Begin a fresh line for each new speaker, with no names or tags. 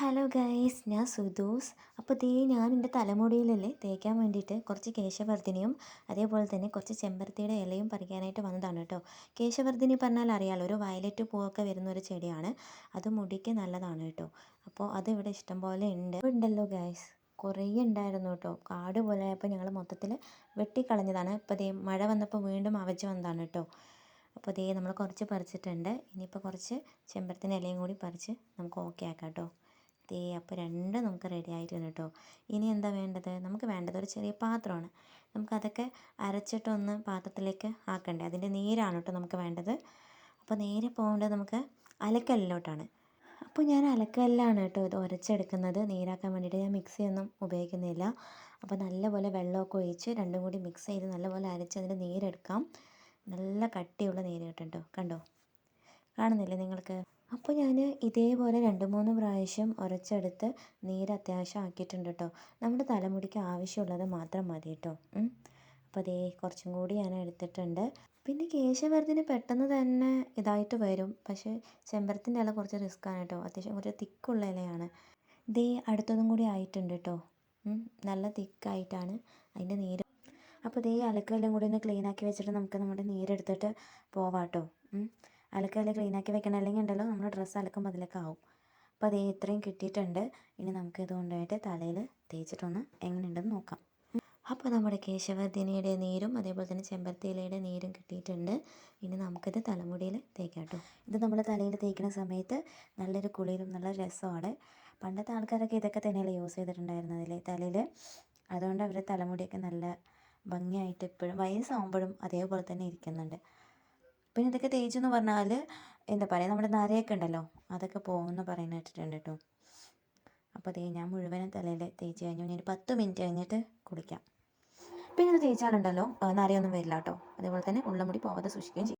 Hello guys ഞാൻ സുദൂസ്. അപ്പോൾ ദേ ഞാൻ എന്റെ തലമുടിയിലല്ലേ തേക്കാൻ വേണ്ടിയിട്ട് കുറച്ച് കേശവർദ്ധിനിയും അതേപോലെ തന്നെ കുറച്ച് ചെമ്പരത്തിയുടെ ഇലയും പറിക്കാനായിട്ട് വന്നതാണ് കേട്ടോ. കേശവർദ്ധിനി പറഞ്ഞാൽ അറിയാലോ ഒരു വയലറ്റ് പൂവൊക്കെ വരുന്ന ഒരു ചെടിയാണ്. അത് മുടിക്ക് നല്ലതാണ് കേട്ടോ. അപ്പോൾ അത് ഇവിടെ ഇഷ്ടംപോലെ ഉണ്ട്. ഉണ്ടല്ലോ ഗൈസ് കുറേ ഉണ്ടായിരുന്നു കേട്ടോ. കാട് പോലെ ആയപ്പോൾ ഞങ്ങൾ മൊത്തത്തിൽ വെട്ടിക്കളഞ്ഞതാണ്. ഇപ്പോൾ ദേ മഴ വന്നപ്പോൾ വീണ്ടും അവച്ച് വന്നതാണ് കേട്ടോ. അപ്പോൾ ദേ നമ്മൾ കുറച്ച് പറിച്ചിട്ടുണ്ട്. ഇനിയിപ്പോൾ കുറച്ച് ചെമ്പരത്തിന്റെ ഇലയും കൂടി പറിച്ച് നമുക്ക് ഓക്കെ ആക്കാം കേട്ടോ. ദേ അപ്പോൾ രണ്ടും നമുക്ക് റെഡി ആയിട്ടുണ്ട് കേട്ടോ ഇനി എന്താ വേണ്ടത്? നമുക്ക് വേണ്ടത് ഒരു ചെറിയ പാത്രമാണ്. നമുക്കതൊക്കെ അരച്ചിട്ടൊന്ന് പാത്രത്തിലേക്ക് ആക്കണ്ടേ? അതിന്റെ നീരാണ് കേട്ടോ നമുക്ക് വേണ്ടത്. അപ്പോൾ നേരെ പോകേണ്ടത് നമുക്ക് അലക്കല്ലിലോട്ടാണ് അപ്പോൾ ഞാൻ അലക്കല്ലാണ് കേട്ടോ ഇത് ഉരച്ചെടുക്കുന്നത് നീരാക്കാൻ വേണ്ടിയിട്ട് ഞാൻ മിക്സിയൊന്നും ഉപയോഗിക്കുന്നില്ല. അപ്പോൾ നല്ലപോലെ വെള്ളമൊക്കെ ഒഴിച്ച് രണ്ടും കൂടി മിക്സ് ചെയ്ത് നല്ലപോലെ അരച്ച് അതിന്റെ നീരെടുക്കാം. നല്ല കട്ടിയുള്ള നീര് കേട്ടോ കണ്ടോ? കാണുന്നില്ലേ നിങ്ങൾക്ക്? അപ്പോൾ ഞാൻ ഇതേപോലെ രണ്ട് മൂന്ന് പ്രാവശ്യം ഉരച്ചെടുത്ത് നീര് അത്യാവശ്യം ആക്കിയിട്ടുണ്ട് കേട്ടോ നമ്മുടെ തലമുടിക്ക് ആവശ്യമുള്ളത് മാത്രം മതി കേട്ടോ അപ്പോൾ അതേ കുറച്ചും കൂടി ഞാൻ എടുത്തിട്ടുണ്ട്. പിന്നെ കേശവർദ്ധന പെട്ടെന്ന് തന്നെ ഇതായിട്ട് വരും. പക്ഷേ ചെമ്പരത്തിന്റെ ഇല കുറച്ച് റിസ്ക്കാണ് കേട്ടോ അത്യാവശ്യം കുറച്ച് തിക്കുള്ള ഇലയാണ്. ദേ അടുത്തതും കൂടി ആയിട്ടുണ്ട് കേട്ടോ നല്ല തിക്കായിട്ടാണ് അതിന്റെ നീര്. അപ്പോൾ ദേ അലക്കെല്ലാം കൂടി ഒന്ന് ക്ലീൻ ആക്കി വെച്ചിട്ട് നമുക്ക് നമ്മുടെ നീരെടുത്തിട്ട് പോവാം കേട്ടോ അലക്കല്ല ക്ലീനാക്കി വെക്കണം. അല്ലെങ്കിൽ ഉണ്ടല്ലോ നമ്മുടെ ഡ്രസ്സ് അലക്കുമ്പോൾ അതിലൊക്കെ ആവും. അപ്പോൾ അതേ ഇത്രയും കിട്ടിയിട്ടുണ്ട്. ഇനി നമുക്ക് ഇത് കൊണ്ടുപോയിട്ട് തലയിൽ തേച്ചിട്ടൊന്ന് എങ്ങനെയുണ്ടെന്ന് നോക്കാം. അപ്പോൾ നമ്മുടെ കേശവർദ്ധിനിയുടെ നീരും അതേപോലെ തന്നെ ചെമ്പരത്തിയിലയുടെ നീരും കിട്ടിയിട്ടുണ്ട്. ഇനി നമുക്കിത് തലമുടിയിൽ തേക്കാം കേട്ടോ. ഇത് നമ്മൾ തലയിൽ തേക്കുന്ന സമയത്ത് നല്ലൊരു കുളിരും നല്ല രസമാണ്. പണ്ടത്തെ ആൾക്കാരൊക്കെ ഇതൊക്കെ തന്നെയല്ലേ യൂസ് ചെയ്തിട്ടുണ്ടായിരുന്നതില്ലേ തലയിൽ. അതുകൊണ്ട് അവരുടെ തലമുടിയൊക്കെ നല്ല ഭംഗിയായിട്ട് ഇപ്പോഴും വയസ്സാകുമ്പോഴും അതേപോലെ തന്നെ ഇരിക്കുന്നുണ്ട്. പിന്നെ ഇതൊക്കെ തേച്ചെന്ന് പറഞ്ഞാൽ എന്താ പറയുക നമ്മുടെ നരയൊക്കെ ഉണ്ടല്ലോ അതൊക്കെ പോകുമെന്ന് പറയുന്ന കേട്ടിട്ടുണ്ട് കേട്ടോ. അപ്പോൾ അതേ ഞാൻ മുഴുവനും തലയിൽ തേച്ച് കഴിഞ്ഞു ഇനി പത്ത് മിനിറ്റ് കഴിഞ്ഞിട്ട് കുളിക്കാം. പിന്നെ ഇത് തേച്ചാലുണ്ടല്ലോ നരയൊന്നും വരില്ല കേട്ടോ. അതേപോലെ തന്നെ ഉള്ളമുടി പോവാതെ സൂക്ഷിക്കുകയും ചെയ്യും.